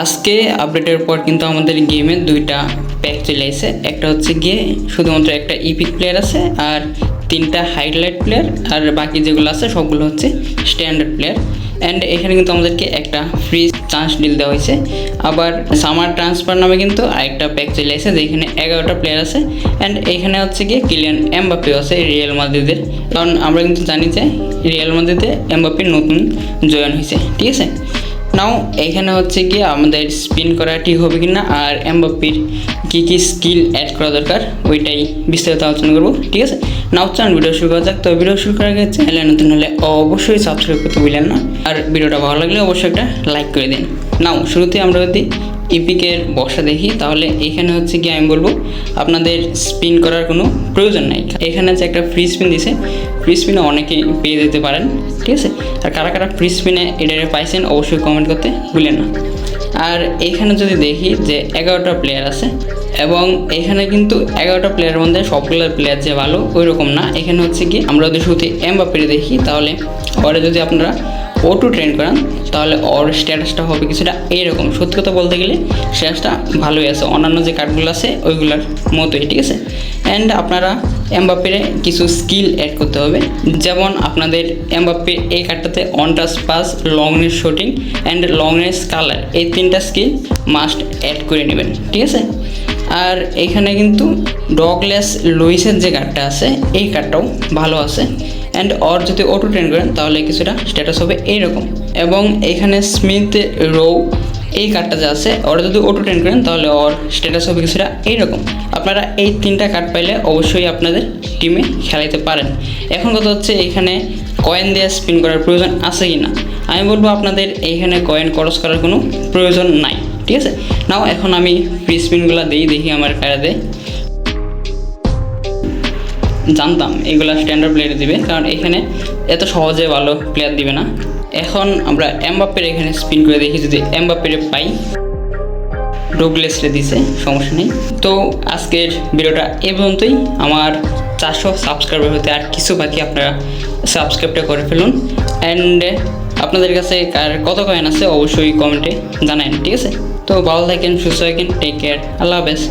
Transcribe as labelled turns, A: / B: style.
A: আজকে আপডেটের পর কিন্তু আমাদের গেমে দুইটা প্যাক চলে এসেছে একটা হচ্ছে গিয়ে শুধুমাত্র একটা ইপিক প্লেয়ার আছে আর তিনটা হাইলাইট প্লেয়ার আর বাকি যেগুলো আছে সবগুলো হচ্ছে স্ট্যান্ডার্ড প্লেয়ার অ্যান্ড এখানে কিন্তু আমাদেরকে একটা ফ্রি চান্স ডিল দেওয়া হয়েছে। আবার সামার ট্রান্সফার নামে কিন্তু আরেকটা প্যাক চলে এসেছে যেখানে এগারোটা প্লেয়ার আছে। অ্যান্ড এখানে হচ্ছে গিয়ে কিলিয়ান এমবাপিও আছে রিয়েল মাদ্রিদের কারণ আমরা কিন্তু জানি যে রিয়েল মাদ্রিদে এমবাপি নতুন জয়েন হয়েছে, ঠিক আছে? নাও, এখানে হচ্ছে কি আমাদের স্পিন করা ঠিক হবে কি না আর এমবাপির কী কী স্কিল অ্যাড করা দরকার, ওইটাই বিস্তারিত আলোচনা করব, ঠিক আছে? নাও চান ভিডিও শুরু করা যাক। তো ভিডিও শুরু করার আগে চ্যানেলে নতুন হলে অবশ্যই সাবস্ক্রাইব করতে ভুলেন না। আর ভিডিওটা ভালো লাগলে অবশ্যই একটা লাইক করে দিন। নাও, শুরুতে আমরা যদি ইপিকের বসা দেখি, তাহলে এখানে হচ্ছে কি আমি বলব, আপনাদের স্পিন করার কোনো প্রয়োজন নাই। এখানে যে একটা ফ্রি স্পিন দিছে। ফ্রি অনেকেই অনেকে পেয়ে যেতে পারেন, ঠিক আছে? আর কারা কারা প্রিসপিনে এটা পাইছেন, অবশ্যই কমেন্ট করতে ভুলেন না। আর এখানে যদি দেখি যে এগারোটা প্লেয়ার আছে, এবং এখানে কিন্তু এগারোটা প্লেয়ারের মধ্যে সবগুলো প্লেয়ার যে ভালো ওই রকম না। এখানে হচ্ছে কি, আমরা যদি শুধু এম বা পেরে দেখি, তাহলে পরে যদি আপনারা অটো ট্রেন করান, তাহলে ওর স্ট্যাটাসটা হবে কিছুটা এইরকম সত্যি কথা বলতে গেলে স্ট্যাটাসটা ভালোই আছে। অন্যান্য যে কার্ডগুলো আছে, ওইগুলোর মতোই, ঠিক আছে? অ্যান্ড আপনারা এমবাপিরে কিছু স্কিল অ্যাড করতে হবে। যেমন আপনাদের এমবাপির এই কার্ডটাতে on touch pass long shooting and long colour এই তিনটা স্কিল মাস্ট অ্যাড করে নেবেন, ঠিক আছে? আর এখানে কিন্তু ডগলেস লুইসের যে কার্ডটা আছে, এই কার্ডটাও ভালো আছে। অ্যান্ড অর যদি অটো ট্রেন করেন, তাহলে কিছুটা স্ট্যাটাস হবে এইরকম। এবং এখানে স্মিথ রো এই কার্ডটা যে আছে ওরা যদি অটো ট্রেন করেন, তাহলে ওর স্ট্যাটাস হবে কিছুটা এইরকম। আপনারা এই তিনটা কার্ড পাইলে অবশ্যই আপনাদের টিমে খেলাইতে পারেন। এখন কথা হচ্ছে এখানে কয়েন দিয়ে স্পিন করার প্রয়োজন আছে কি না আমি বলব আপনাদের এইখানে কয়েন খরচ করার কোনো প্রয়োজন নাই, ঠিক আছে? নাও এখন আমি ফ্রি স্পিনগুলো দিই, দেখি আমার কারা দেয়। জানতাম এগুলা স্ট্যান্ডার্ড প্লেয়ার দিবে, কারণ এখানে এত সহজে ভালো প্লেয়ার দিবে না। এখন আমরা এমবাপ্পের এখানে স্পিন করে দেখি, যদি এমবাপ্পের পাই। ডোগলেসরে দিছে, সমস্যা নেই। তো আজকের ভিডিওটা এ পর্যন্তই। আমার চারশো সাবস্ক্রাইবার হতে আর কিছু বাকি আপনারা সাবস্ক্রাইবটা করে ফেলুন। অ্যান্ড আপনাদের কাছে কার কত কয়েন আছে, অবশ্যই কমেন্টে জানান ঠিক আছে? তো ভালো থাকেন, সুস্থ থাকেন টেক কেয়ার আল্লাহ হাফেজ।